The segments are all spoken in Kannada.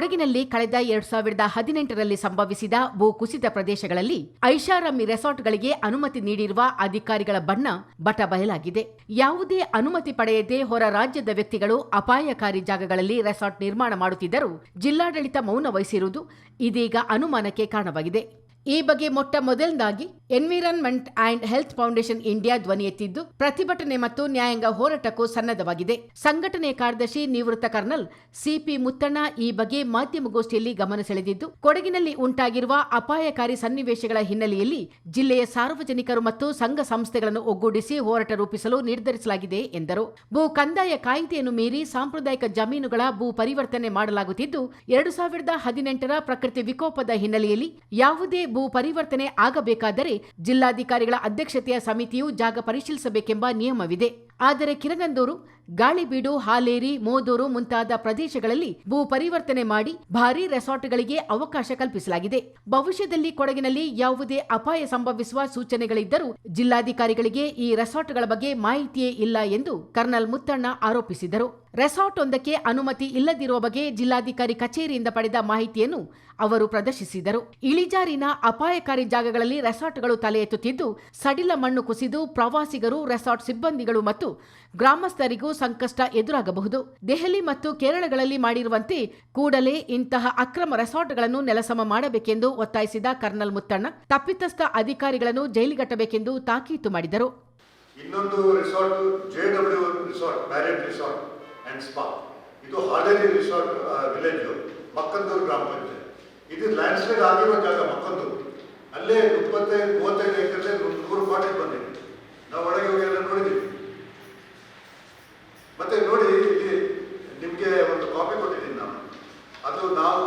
ಕೊಡಗಿನಲ್ಲಿ ಕಳೆದ ಎರಡ್ ಸಾವಿರದ ಹದಿನೆಂಟರಲ್ಲಿ ಸಂಭವಿಸಿದ ಭೂಕುಸಿತ ಪ್ರದೇಶಗಳಲ್ಲಿ ಐಷಾರಾಮಿ ರೆಸಾರ್ಟ್ಗಳಿಗೆ ಅನುಮತಿ ನೀಡಿರುವ ಅಧಿಕಾರಿಗಳ ಬಣ್ಣ ಬಟ ಬಯಲಾಗಿದೆ ಯಾವುದೇ ಅನುಮತಿ ಪಡೆಯದೆ ಹೊರ ರಾಜ್ಯದ ವ್ಯಕ್ತಿಗಳು ಅಪಾಯಕಾರಿ ಜಾಗಗಳಲ್ಲಿ ರೆಸಾರ್ಟ್ ನಿರ್ಮಾಣ ಮಾಡುತ್ತಿದ್ದರೂ ಜಿಲ್ಲಾಡಳಿತ ಮೌನ ವಹಿಸಿರುವುದು ಇದೀಗ ಅನುಮಾನಕ್ಕೆ ಕಾರಣವಾಗಿದೆ. ಈ ಬಗ್ಗೆ ಮೊಟ್ಟ ಮೊದಲನಾಗಿ environment and health foundation India ಧ್ವನಿ ಎತ್ತಿದ್ದು, ಪ್ರತಿಭಟನೆ ಮತ್ತು ನ್ಯಾಯಾಂಗ ಹೋರಾಟಕ್ಕೂ ಸನ್ನದ್ಧವಾಗಿದೆ. ಸಂಘಟನೆ ಕಾರ್ಯದರ್ಶಿ ನಿವೃತ್ತ ಕರ್ನಲ್ ಸಿಪಿ ಮುತ್ತಣ್ಣ ಈ ಬಗ್ಗೆ ಮಾಧ್ಯಮಗೋಷ್ಠಿಯಲ್ಲಿ ಗಮನ ಸೆಳೆದಿದ್ದು, ಕೊಡಗಿನಲ್ಲಿ ಉಂಟಾಗಿರುವ ಅಪಾಯಕಾರಿ ಸನ್ನಿವೇಶಗಳ ಹಿನ್ನೆಲೆಯಲ್ಲಿ ಜಿಲ್ಲೆಯ ಸಾರ್ವಜನಿಕರು ಮತ್ತು ಸಂಘ ಸಂಸ್ಥೆಗಳನ್ನು ಒಗ್ಗೂಡಿಸಿ ಹೋರಾಟ ರೂಪಿಸಲು ನಿರ್ಧರಿಸಲಾಗಿದೆ ಎಂದರು. ಭೂ ಕಂದಾಯ ಕಾಯ್ದೆಯನ್ನು ಮೀರಿ ಸಾಂಪ್ರದಾಯಿಕ ಜಮೀನುಗಳ ಭೂ ಪರಿವರ್ತನೆ ಮಾಡಲಾಗುತ್ತಿದ್ದು, ಎರಡು ಸಾವಿರದ ಹದಿನೆಂಟರ ಪ್ರಕೃತಿ ವಿಕೋಪದ ಹಿನ್ನೆಲೆಯಲ್ಲಿ ಯಾವುದೇ ಭೂ ಪರಿವರ್ತನೆ ಆಗಬೇಕಾದರೆ ಜಿಲ್ಲಾಧಿಕಾರಿಗಳ ಅಧ್ಯಕ್ಷತೆಯ ಸಮಿತಿಯು ಜಾಗ ಪರಿಶೀಲಿಸಬೇಕೆಂಬ ನಿಯಮವಿದೆ. ಆದರೆ ಕಿರಗಂದೂರು, ಗಾಳಿಬೀಡು, ಹಾಲೇರಿ, ಮೋದೂರು ಮುಂತಾದ ಪ್ರದೇಶಗಳಲ್ಲಿ ಭೂ ಪರಿವರ್ತನೆ ಮಾಡಿ ಭಾರೀ ರೆಸಾರ್ಟ್ಗಳಿಗೆ ಅವಕಾಶ ಕಲ್ಪಿಸಲಾಗಿದೆ. ಭವಿಷ್ಯದಲ್ಲಿ ಕೊಡಗಿನಲ್ಲಿ ಯಾವುದೇ ಅಪಾಯ ಸಂಭವಿಸುವ ಸೂಚನೆಗಳಿದ್ದರೂ ಜಿಲ್ಲಾಧಿಕಾರಿಗಳಿಗೆ ಈ ರೆಸಾರ್ಟ್ಗಳ ಬಗ್ಗೆ ಮಾಹಿತಿಯೇ ಇಲ್ಲ ಎಂದು ಕರ್ನಲ್ ಮುತ್ತಣ್ಣ ಆರೋಪಿಸಿದರು. ರೆಸಾರ್ಟ್ ಒಂದಕ್ಕೆ ಅನುಮತಿ ಇಲ್ಲದಿರುವ ಬಗ್ಗೆ ಜಿಲ್ಲಾಧಿಕಾರಿ ಕಚೇರಿಯಿಂದ ಪಡೆದ ಮಾಹಿತಿಯನ್ನು ಅವರು ಪ್ರದರ್ಶಿಸಿದರು. ಇಳಿಜಾರಿನ ಅಪಾಯಕಾರಿ ಜಾಗಗಳಲ್ಲಿ ರೆಸಾರ್ಟ್ಗಳು ತಲೆ ಎತ್ತುತ್ತಿದ್ದು, ಸಡಿಲ ಮಣ್ಣು ಕುಸಿದು ಪ್ರವಾಸಿಗರು, ರೆಸಾರ್ಟ್ ಸಿಬ್ಬಂದಿಗಳು ಮತ್ತು ಗ್ರಾಮಸ್ಥರಿಗೂ ಸಂಕಷ್ಟ ಎದುರಾಗಬಹುದು. ದೆಹಲಿ ಮತ್ತು ಕೇರಳಗಳಲ್ಲಿ ಮಾಡಿರುವಂತೆ ಕೂಡಲೇ ಇಂತಹ ಅಕ್ರಮ ರೆಸಾರ್ಟ್ಗಳನ್ನು ನೆಲಸಮ ಮಾಡಬೇಕೆಂದು ಒತ್ತಾಯಿಸಿದ ಕರ್ನಲ್ ಮುತ್ತಣ್ಣ, ತಪ್ಪಿತಸ್ಥ ಅಧಿಕಾರಿಗಳನ್ನು ಜೈಲಿಗಟ್ಟಬೇಕೆಂದು ತಾಕೀತು ಮಾಡಿದರು. ಇನ್ನೊಂದು resort J W resort Marriott resort and spa ಇದು ಹಾಲೇರಿ ರಿಸಾರ್ಟ್ ವಿಲೇಜು ಮಕ್ಕಂದೂರು ಗ್ರಾಮ ಪಂಚಾಯತ್. ಇದು ಲ್ಯಾಂಡ್ಸ್ಲೈಡ್ ಆಗಿರೋ ಜಾಗ ಮಕ್ಕಂದೂರು. ಅಲ್ಲೇ ಇಪ್ಪತ್ತೈದು, ಮೂವತ್ತೈದು ಎಕರೆ ನೂರು ಕೋಟಿ ಬಂದಿದೆ. ನಾವು ಒಳಗೆ ಹೋಗಿ ಎಲ್ಲ ನೋಡಿದ್ದೀವಿ. ಮತ್ತೆ ನೋಡಿ, ಇಲ್ಲಿ ನಿಮಗೆ ಒಂದು ಕಾಪಿ ಕೊಟ್ಟಿದ್ದೀನಿ ನಾನು. ಅದು ನಾವು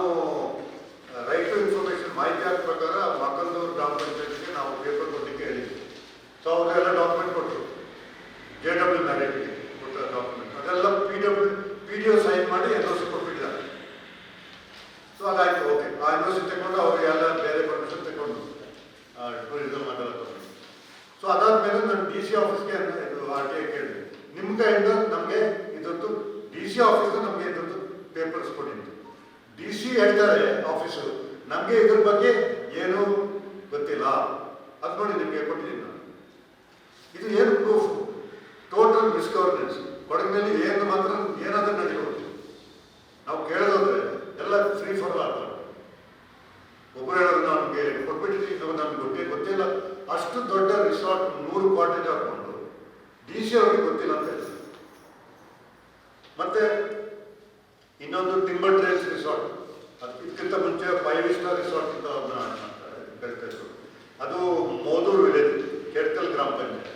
ರೈಟ್ ಟು ಇನ್ಫಾರ್ಮೇಶನ್ ಮಾಹಿತಿ ಆದ ಪ್ರಕಾರ ಮಕ್ಕಂದೂರು ಗ್ರಾಮ ಪಂಚಾಯತ್ಗೆ ನಾವು ಪೇಪರ್ ಕೊಡಲಿಕ್ಕೆ ಹೇಳಿದ್ವಿ ಸೊ ಅವರೆಲ್ಲ ಡಾಕ್ಯುಮೆಂಟ್ ಕೊಟ್ಟರು. ಜೆ ಡಬ್ಲ್ಯೂ ಮ್ಯಾರೇಜ್ಗೆ ಕೊಟ್ಟ ಡಾಕ್ಯುಮೆಂಟ್ ಅದೆಲ್ಲ P W P D O sign ಮಾಡಿ ಎನ್ ಒ ಸಿ ಕೊಟ್ಬಿಟ್ಟಿದ್ದಾರೆ ಸೊ ಅದಾಯ್ತು ಓಕೆ ಆ ಎನ್ ಒ ಸಿ ತಗೊಂಡು ಅವರು ಎಲ್ಲ ಬೇರೆ ಪರ್ಮಿಷನ್ ತಗೊಂಡು ಟೂರಿಸಮ್ ಅದೆಲ್ಲ ತಗೊಂಡು ಸೊ ಅದಾದ್ಮೇಲೆ ನಾನು ಡಿ ಸಿ ಆಫೀಸ್ಗೆ ಆರ್ ಟಿ ಐ ಕೇಳಿದೆ. ನಿಮ್ಮ ಕೈಯಿಂದ ನಮಗೆ ಇದೊಂದು ಡಿ ಸಿ ಆಫೀಸು ನಮಗೆ ಇದೊಂದು ಪೇಪರ್ಸ್ ಕೊಟ್ಟಿದ್ದು. ಡಿ ಸಿ ಹೇಳ್ತಾರೆ ಆಫೀಸು ನಮಗೆ ಇದ್ರ ಬಗ್ಗೆ ಏನು ಗೊತ್ತಿಲ್ಲ. ಅದು ನೋಡಿ ನಿಮಗೆ ಕೊಟ್ಟಿದ್ದೀನಿ ನಾನು. ಇದು ಏನು ಪ್ರೂಫ್ ಟೋಟಲ್ ಮಿಸ್ಗವರ್ನೆನ್ಸ್ ಕೊಡಗಿನಲ್ಲಿ ಏನು ಮಾತ್ರ ಏನಾದರೂ ನಡೀಬಹುದು ನಾವು ಕೇಳೋದಾದ್ರೆ ಎಲ್ಲ ಫ್ರೀ ಫಾರ್ ಆಲ್ ಒಬ್ಬರು ಹೇಳೋದು ನಮಗೆ ಕೊಟ್ಬಿಟ್ಟಿದ್ದೀವಿ ಇದು ನಮ್ಗೆ ಗೊತ್ತೇ ಗೊತ್ತಿಲ್ಲ ಅಷ್ಟು ದೊಡ್ಡ ರಿಸಾರ್ಟ್ ನೂರು ಕಾಟೇಜ್ ಹಾಕೊಂಡು ಡಿ ಸಿ ಅವ್ರಿಗೆ ಗೊತ್ತಿಲ್ಲ ಅಂತ ಹೇಳ್ತಾರೆ. ಮತ್ತೆ ಇನ್ನೊಂದು ಟಿಂಬರ್ ಟ್ರೇಲ್ಸ್ ರಿಸಾರ್ಟ್ ಇದಕ್ಕಿಂತ ಮುಂಚೆ ಫೈವ್ ಸ್ಟಾರ್ ರಿಸಾರ್ಟ್ ಅಂತ ಅದನ್ನ ಅದು ಮೋದೂರು ವಿಲೇಜ್ ಕೆಡ್ಕಲ್ ಗ್ರಾಮ ಪಂಚಾಯತ್.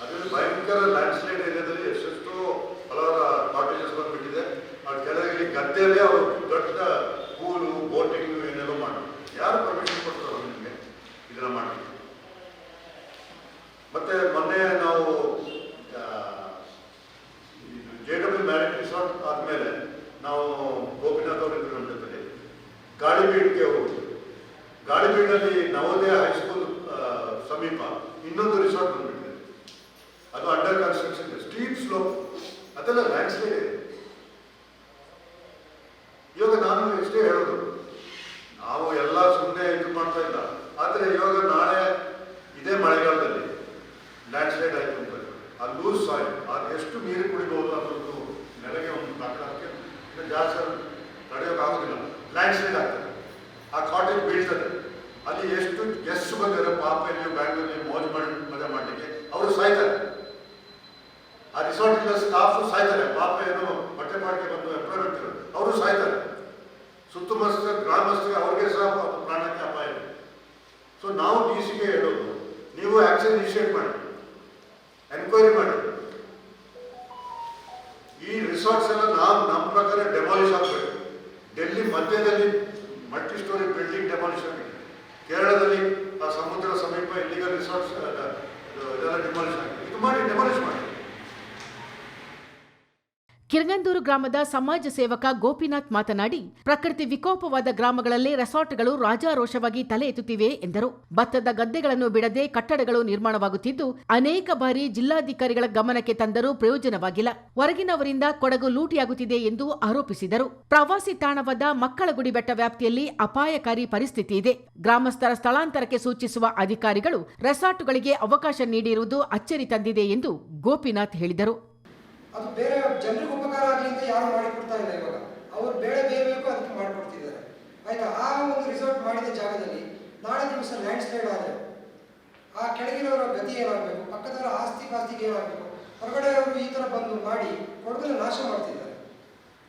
ಅದರಲ್ಲಿ ಭಯಂಕರ ಲ್ಯಾಂಡ್ ಸ್ಲೈಡ್ ಏರಿಯಾದಲ್ಲಿ ಎಷ್ಟೆಷ್ಟೋ ಹಲವಾರು ಕಾಟೇಜಸ್ ಬಂದ್ಬಿಟ್ಟಿದೆ ಆ ಕೆಳಗೆ ಗದ್ದೆಯಲ್ಲೇ ಅವರು ದೊಡ್ಡ ಪೂಲು ಬೋಟಿಂಗ್ ಏನೆಲ್ಲ ಮಾಡಿ ಯಾರು ಪರ್ಮಿಷನ್ ಕೊಡ್ತಾರೋ ನಿಮಗೆ ಇದನ್ನ ಮಾಡಿ ಮತ್ತೆ ಮೊನ್ನೆ ನಾವು ಜೆ ಡಬ್ಲ್ಯೂ ಮ್ಯಾರಿಟ್ ರಿಸಾರ್ಟ್ ಆದಮೇಲೆ ನಾವು ಗೋಪಿನಾಥ್ ಅವರಿದ್ರು ನಮ್ಮ ಜೊತೆಲಿ ಗಾಳಿಬೀಡ್ಗೆ ಹೋಗಿದ್ವಿ ಗಾಳಿಬೀಡಲ್ಲಿ ನವೋದಯ ಹೈಸ್ಕೂಲ್ ಸಮೀಪ ಇನ್ನೊಂದು ರಿಸಾರ್ಟ್ ಬಂದ್ಬಿಟ್ಟಿದೆ. ಅದು ಅಂಡರ್ ಕನ್ಸ್ಟ್ರಕ್ಷನ್ ಸ್ಟೀಪ್ ಸ್ಲೋಪ್ ಅದೆಲ್ಲ ಲ್ಯಾಂಡ್ ಇದೆ ಇವಾಗ ನಾನು ಎಷ್ಟೇ ಹೇಳೋದು ನಾವು ಎಲ್ಲ ಸುಮ್ಮನೆ ಇದು ಮಾಡ್ತಾ ಇಲ್ಲ ಆದರೆ ಇವಾಗ ನಾಳೆ ಇದೇ ಮಳೆಗಾಲದಲ್ಲಿ ಲ್ಯಾಂಡ್ ಸ್ಲೈಡ್ ಆಯ್ತು ಅಂತ ಆ ಲೂಸ್ ಸಾಯಿಲ್ ಅದು ಎಷ್ಟು ನೀರು ಕುಡಿಬಹುದು ಅನ್ನೋದು ನೆಲಗೆ ಒಂದು ತಾಕಕ್ಕೆ ಇನ್ನು ಜಾಸ್ತಿ ತಡೆಯೋಕ್ಕಾಗೋದಿಲ್ಲ ಲ್ಯಾಂಡ್ ಸ್ಲೈಡ್ ಆಗ್ತದೆ ಆ ಕಾಟೇಜ್ ಬೀಳ್ತದೆ ಅಲ್ಲಿ ಎಷ್ಟು ಗೆಸ್ಟ್ ಪಾಪ ಇಲ್ಲಿ ಬ್ಯಾಂಗ್ಳೂರಲ್ಲಿ ಮೋಜ್ ಮಾಡಿ ಮಜಾ ಮಾಡಲಿಕ್ಕೆ, ಅವರು ಸಾಯ್ತಾರೆ. ಆ ರಿಸಾರ್ಟಿನ ಸ್ಟಾಫ್ ಸಾಯ್ತಾರೆ. ಪಾಪ ಏನು ಬಟ್ಟೆ ಮಾಡಿಕೆ ಬಂದು ಎಂಪ್ಲಾಯ್ಮೆಂಟ್ ಇರೋದು ಅವರು ಸಾಯ್ತಾರೆ. ಸುತ್ತಮುತ್ತ ಗ್ರಾಮಸ್ಥರಿಗೆ ಅವ್ರಿಗೆ ಸಹ ಪ್ರಾಣಕ್ಕೆ ಅಪಾಯ ಇದೆ. ಸೊ ನಾವು ಡಿ ಸಿಗೆ ಹೇಳೋದು, ನೀವು ಆಕ್ಷನ್ ಇನಿಷಿಯೇಟ್ ಮಾಡಿ ಎನ್ಕ್ವೈರಿ ಮಾಡಿ. demolition. ಕಿರ್ಗಂದೂರು ಗ್ರಾಮದ ಸಮಾಜ ಸೇವಕ ಗೋಪಿನಾಥ್ ಮಾತನಾಡಿ, ಪ್ರಕೃತಿ ವಿಕೋಪವಾದ ಗ್ರಾಮಗಳಲ್ಲಿ ರೆಸಾರ್ಟ್ಗಳು ರಾಜಾರೋಷವಾಗಿ ತಲೆ ಎತ್ತುತ್ತಿವೆ ಎಂದರು. ಭತ್ತದ ಗದ್ದೆಗಳನ್ನು ಬಿಡದೆ ಕಟ್ಟಡಗಳು ನಿರ್ಮಾಣವಾಗುತ್ತಿದ್ದು, ಅನೇಕ ಬಾರಿ ಜಿಲ್ಲಾಧಿಕಾರಿಗಳ ಗಮನಕ್ಕೆ ತಂದರೂ ಪ್ರಯೋಜನವಾಗಿಲ್ಲ. ಹೊರಗಿನವರಿಂದ ಕೊಡಗು ಲೂಟಿಯಾಗುತ್ತಿದೆ ಎಂದು ಆರೋಪಿಸಿದರು. ಪ್ರವಾಸಿ ತಾಣವಾದ ಮಕ್ಕಳಗುಡಿ ಬೆಟ್ಟ ವ್ಯಾಪ್ತಿಯಲ್ಲಿ ಅಪಾಯಕಾರಿ ಪರಿಸ್ಥಿತಿ ಇದೆ. ಗ್ರಾಮಸ್ಥರ ಸ್ಥಳಾಂತರಕ್ಕೆ ಸೂಚಿಸುವ ಅಧಿಕಾರಿಗಳು ರೆಸಾರ್ಟ್ಗಳಿಗೆ ಅವಕಾಶ ನೀಡಿರುವುದು ಅಚ್ಚರಿ ತಂದಿದೆ ಎಂದು ಗೋಪಿನಾಥ್ ಹೇಳಿದರು. ಅದು ಬೇರೆ ಜನರಿಗೆ ಉಪಕಾರ ಆಗಲಿ ಅಂತ ಯಾರು ಮಾಡಿಕೊಡ್ತಾ ಇಲ್ಲ ಇವಾಗ. ಅವ್ರು ಬೇಳೆ ಬೇಯಬೇಕು ಅದಕ್ಕೆ ಮಾಡಿಕೊಡ್ತಿದ್ದಾರೆ. ಆಯ್ತಾ? ಆ ಒಂದು ರಿಸೋರ್ಟ್ ಮಾಡಿದ ಜಾಗದಲ್ಲಿ ನಾಳೆ ದಿವಸ ಲ್ಯಾಂಡ್ ಸ್ಲೈಡ್ ಆದರೆ ಆ ಕೆಳಗಿನವರ ಗತಿ ಏನಾಗಬೇಕು? ಪಕ್ಕದವರ ಆಸ್ತಿ ಪಾಸ್ತಿಗೆ ಏನಾಗಬೇಕು? ಹೊರಗಡೆ ಅವರು ಈ ಥರ ಬಂದು ಮಾಡಿ ಕೊಡಗನ್ನು ನಾಶ ಮಾಡ್ತಿದ್ದಾರೆ.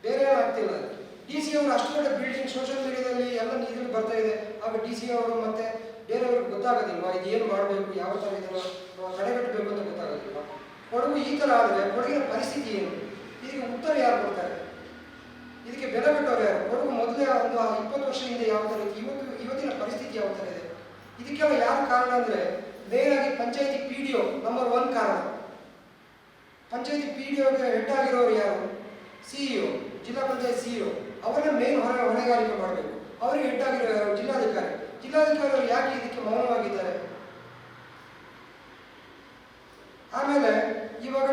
ಬೇರೆ ಏನಾಗ್ತಿಲ್ಲ ಡಿ ಸಿ ಅವರು ಅಷ್ಟು ದೊಡ್ಡ ಬಿಲ್ಡಿಂಗ್ ಸೋಷಿಯಲ್ ಮೀಡಿಯಾದಲ್ಲಿ ಎಲ್ಲ ನೀರಲ್ಲಿ ಬರ್ತಾ ಇದೆ. ಆಗ ಡಿ ಸಿ ಅವರು ಮತ್ತೆ ಬೇರೆಯವ್ರಿಗೆ ಗೊತ್ತಾಗೋದಿಲ್ವಾ? ಇದು ಏನು ಮಾಡಬೇಕು? ಯಾವ ಥರ ಇದನ್ನು ತಡೆಗಟ್ಟಬೇಕು ಅಂತ ಗೊತ್ತಾಗೋದಿಲ್ವಾ? ಕೊಡಗು ಈ ಥರ ಆದರೆ ಕೊಡಗಿನ ಪರಿಸ್ಥಿತಿ ಏನು? ಇದಕ್ಕೆ ಉತ್ತರ ಯಾರು ಕೊಡ್ತಾರೆ? ಇದಕ್ಕೆ ಬೆಲೆ ಬಿಟ್ಟವ್ರು ಯಾರು? ಕೊಡಗು ಮೊದಲೇ ಒಂದು ಇಪ್ಪತ್ತು ವರ್ಷ ಹಿಂದೆ ಯಾವ ಥರ ಇತ್ತು? ಇವತ್ತು, ಇವತ್ತಿನ ಪರಿಸ್ಥಿತಿ ಯಾವ ಥರ ಇದೆ? ಇದಕ್ಕೆಲ್ಲ ಯಾರು ಕಾರಣ ಅಂದರೆ ಮೇನ್ ಆಗಿ panchayat P D O number one ಕಾರಣ. ಪಂಚಾಯತಿ ಪಿ ಡಿ ಒಗೆ ಹೆಡ್ ಆಗಿರೋರು ಯಾರು? ಸಿಇಒ ಜಿಲ್ಲಾ ಪಂಚಾಯತ್ ಸಿಇಒ ಅವರನ್ನ ಮೇನ್ ಹೊರ, ಹೊಣೆಗಾರಿಕೆ ಮಾಡಬೇಕು. ಅವರಿಗೆ ಹೆಡ್ ಆಗಿರೋ ಯಾರು? ಜಿಲ್ಲಾಧಿಕಾರಿ. ಜಿಲ್ಲಾಧಿಕಾರಿಗಳು ಯಾಕೆ ಇದಕ್ಕೆ ಮೌನವಾಗಿದ್ದಾರೆ ಆಮೇಲೆ ಇವಾಗ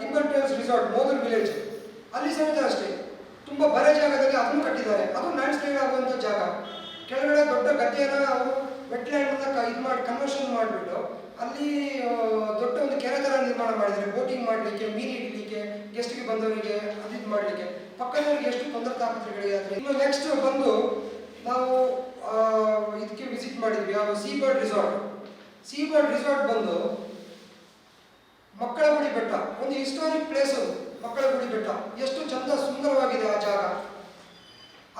Timber Tales resort model village ಅಲ್ಲಿ ಸಮೇತ ಅಷ್ಟೇ. ತುಂಬ ಬರೆ ಜಾಗದಲ್ಲಿ ಅದನ್ನು ಕಟ್ಟಿದ್ದಾರೆ. ಅದು ಲ್ಯಾಂಡ್ ಸ್ಲೈಡ್ ಆಗುವಂಥ ಜಾಗ. ಕೆಳಗಡೆ ದೊಡ್ಡ ಗದ್ದೆಯನ್ನು ಅವರು ವೆಟ್ಲ್ಯಾಂಡ್ ಇದು ಮಾಡಿ ಕನ್ವರ್ಷನ್ ಮಾಡಿಬಿಟ್ಟು ಅಲ್ಲಿ ದೊಡ್ಡ ಒಂದು ಕೆರೆ ಥರ ನಿರ್ಮಾಣ ಮಾಡಿದ್ದಾರೆ. ಬೋಟಿಂಗ್ ಮಾಡಲಿಕ್ಕೆ, ಮೀನು ಇಡಲಿಕ್ಕೆ ಗೆಸ್ಟ್ಗೆ ಬಂದವರಿಗೆ ಅದು ಇದು ಮಾಡಲಿಕ್ಕೆ. ಪಕ್ಕದವರಿಗೆ ಎಷ್ಟು ತೊಂದರೆ ತಾಪತ್ರೆಗಳಿಗೆ ಆದರೆ ಇನ್ನು ನೆಕ್ಸ್ಟ್ ಬಂದು ನಾವು ಇದಕ್ಕೆ ವಿಸಿಟ್ ಮಾಡಿದ್ವಿ. ಯಾವ sea bird resort sea bird resort ಬಂದು ಮಕ್ಕಳ ಗುಡಿ ಬೆಟ್ಟ. ಒಂದು ಹಿಸ್ಟೋರಿಕ್ ಪ್ಲೇಸ್ ಅದು. ಮಕ್ಕಳ ಗುಡಿ ಬೆಟ್ಟ. ಎಷ್ಟು ಚಂದ ಸುಂದರವಾಗಿದೆ ಆ ಜಾಗ.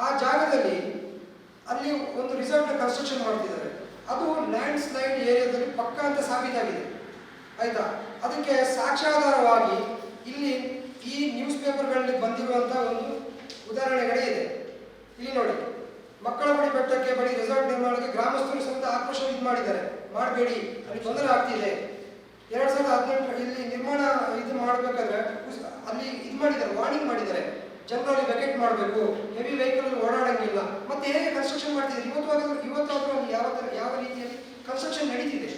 ಆ ಜಾಗದಲ್ಲಿ ಅಲ್ಲಿ ಒಂದು ರಿಸಾರ್ಟ್ನ ಕನ್ಸ್ಟ್ರಕ್ಷನ್ ಮಾಡ್ತಿದ್ದಾರೆ. ಅದು ಲ್ಯಾಂಡ್ ಸ್ಲೈಡ್ ಏರಿಯಾದಲ್ಲಿ ಪಕ್ಕ ಅಂತ ಸಾಬೀತಾಗಿದೆ. ಆಯ್ತಾ? ಅದಕ್ಕೆ ಸಾಕ್ಷ್ಯಾಧಾರವಾಗಿ ಇಲ್ಲಿ ಈ ನ್ಯೂಸ್ ಪೇಪರ್ಗಳಲ್ಲಿ ಬಂದಿರುವಂಥ ಒಂದು ಉದಾಹರಣೆಗಳೇ ಇದೆ. ಇಲ್ಲಿ ನೋಡಿ. ಮಕ್ಕಳ ಬಳಿ ಬೆಟ್ಟಕ್ಕೆ ಬಳಿ ರೆಸಾರ್ಟ್ ನಿರ್ಮಾಣಕ್ಕೆ ಗ್ರಾಮಸ್ಥರು ಸಮೇತ ಆಕ್ರೋಶ ಇದು ಮಾಡಿದ್ದಾರೆ. ಮಾಡಬೇಡಿ, ಅಲ್ಲಿ ತೊಂದರೆ ಆಗ್ತಿದೆ. ಎರಡ್ ಸಾವಿರದ ಹದಿನೆಂಟು ಇಲ್ಲಿ ನಿರ್ಮಾಣ ಇದು ಮಾಡಬೇಕಾದ್ರೆ ಅಲ್ಲಿ ಇದು ಮಾಡಿದ್ದಾರೆ ವಾರ್ನಿಂಗ್ ಮಾಡಿದ್ದಾರೆ. ಜನರಲ್ಲಿ ವೆಕೆಟ್ ಮಾಡಬೇಕು ಹೆವಿ ವೆಹಿಕಲ್ ಓಡಾಡಂಗಿಲ್ಲ ಮತ್ತೆ ಹೇಗೆ ಕನ್ಸ್ಟ್ರಕ್ಷನ್ ಮಾಡ್ತಿದ್ದಾರೆ? ಇವತ್ತಾದ್ರೂ ಇವತ್ತಾದ್ರೂ ಅಲ್ಲಿ ಯಾವ ಥರ ಯಾವ ರೀತಿಯಲ್ಲಿ ಕನ್ಸ್ಟ್ರಕ್ಷನ್ ನಡೀತಿದೆ?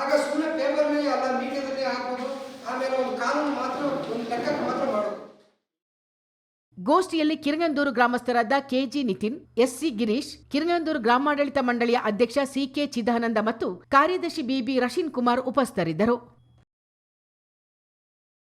ಆಗ ಸುಮ್ಮನೆ ಪೇಪರ್ನಲ್ಲಿ ಅಲ್ಲ ಮೀಡಿಯಾದಲ್ಲಿ ಹಾಕೋದು ಆಮೇಲೆ ಒಂದು ಕಾನೂನು ಮಾತ್ರ, ಒಂದು ಲೆಕ್ಕಕ್ಕೆ ಮಾತ್ರ ಮಾಡೋದು. ಗೋಷ್ಠಿಯಲ್ಲಿ ಕಿರಣಂದೂರು ಗ್ರಾಮಸ್ಥರಾದ ಕೆಜಿ ನಿತಿನ್, ಎಸ್ಸಿ ಗಿರೀಶ್, ಕಿರಂಗಂದೂರು ಗ್ರಾಮಾಡಳಿತ ಮಂಡಳಿಯ ಅಧ್ಯಕ್ಷ ಸಿಕೆ ಚಿದಾನಂದ ಮತ್ತು ಕಾರ್ಯದರ್ಶಿ ಬಿಬಿ ರಶೀನ್ ಕುಮಾರ್ ಉಪಸ್ಥಿತರಿದ್ದರು.